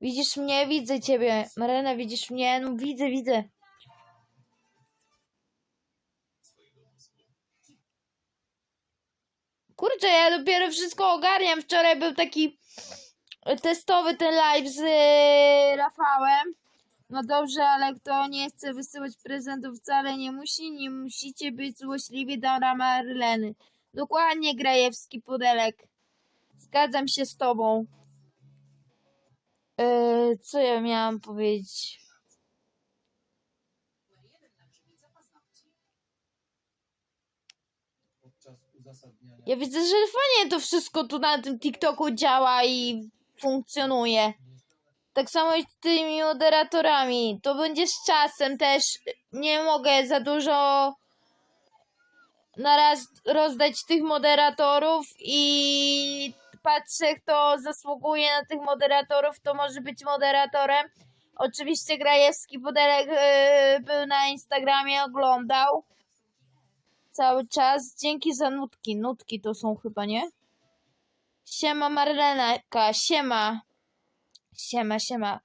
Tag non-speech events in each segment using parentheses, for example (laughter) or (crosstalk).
Widzisz mnie? Widzę ciebie. Marena, widzisz mnie? No widzę, widzę. Kurczę, ja dopiero wszystko ogarniam. Wczoraj był taki testowy ten live z y, Rafałem. No dobrze, ale kto nie chce wysyłać prezentów wcale nie musi. Nie musicie być złośliwi do Marleny. Dokładnie, Grajewski Pudelek. Zgadzam się z tobą. Yy, co ja miałam powiedzieć? Ja widzę, że fajnie to wszystko tu na tym TikToku działa i funkcjonuje. Tak samo i z tymi moderatorami. To będzie z czasem też. Nie mogę za dużo na raz rozdać tych moderatorów i patrzę, kto zasługuje na tych moderatorów, to może być moderatorem. Oczywiście Grajewski Pudelek yy, był na Instagramie, oglądał cały czas. Dzięki za nutki. Nutki to są chyba, nie? Siema Marlenka, siema. Siema, siema.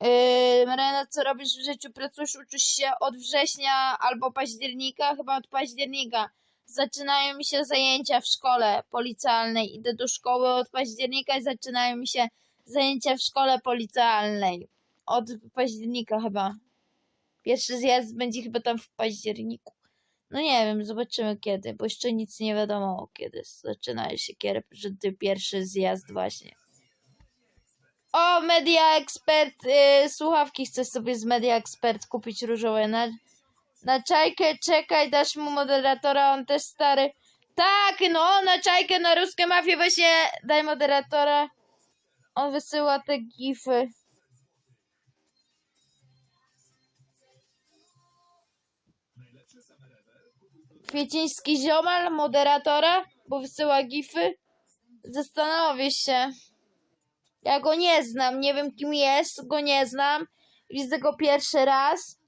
Yy, Marlena, co robisz w życiu? Pracujesz, uczysz się od września albo października? Chyba od października. Zaczynają mi się zajęcia w szkole policjalnej. Idę do szkoły od października i zaczynają mi się zajęcia w szkole policjalnej. Od października chyba. Pierwszy zjazd będzie chyba tam w październiku. No nie wiem, zobaczymy kiedy, bo jeszcze nic nie wiadomo kiedy zaczyna się ty pierwszy zjazd właśnie. O, Media Expert, y, słuchawki chcę sobie z Media Expert kupić różowe. Na, czajkę czekaj, dasz mu moderatora, on też stary. Tak, no, na czajkę, na ruskie mafie właśnie daj moderatora. On wysyła te gify. Kwieciński ziomal, moderatora, bo wysyła gify. Zastanowię się. Ja go nie znam, nie wiem kim jest, go nie znam. Widzę go pierwszy raz.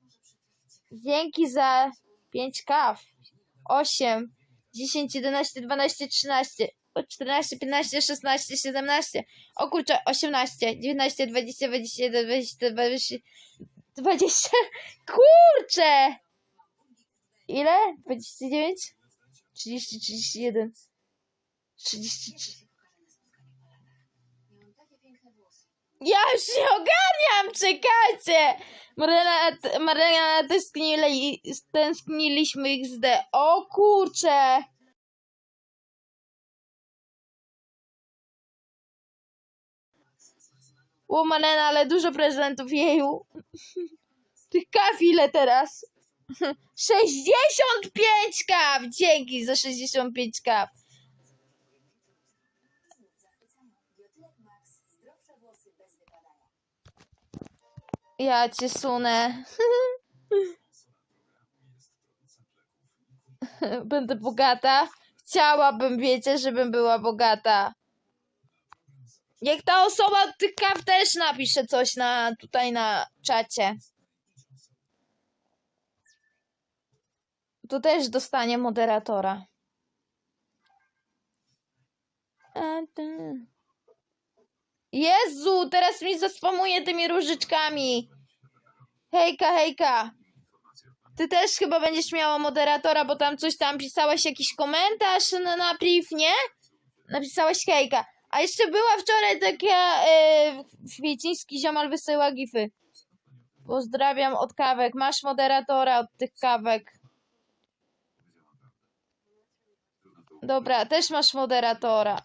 Dzięki za 5 kaw. 8, 10, 11, 12, 13, o 14, 15, 16, 17. O kurczę, 18, 19, 20, 21, 22, 20, 20. Kurczę! Ile? 29? 30, 31. 33. Ja już się ogarniam, czekajcie! Marlena, Marlena tęsknili, tęskniliśmy XD. O kurcze! O Marlena, ale dużo prezentów jeju. Tych kaw ile teraz? (laughs) 65 kaw! Dzięki za 65 kaw. Ja cię sunę. (laughs) Będę bogata. Chciałabym, wiecie, żebym była bogata. Jak ta osoba od też napisze coś na tutaj na czacie. To też dostanie moderatora. A. Jezu, teraz mi zaspamuje tymi różyczkami. Hejka, hejka. Ty też chyba będziesz miała moderatora, bo tam coś tam pisałaś, jakiś komentarz na, na priv, nie? Napisałaś hejka. A jeszcze była wczoraj taka Kwieciński ziomal wysyła gify. Pozdrawiam od kawek. Masz moderatora od tych kawek. Dobra, też masz moderatora.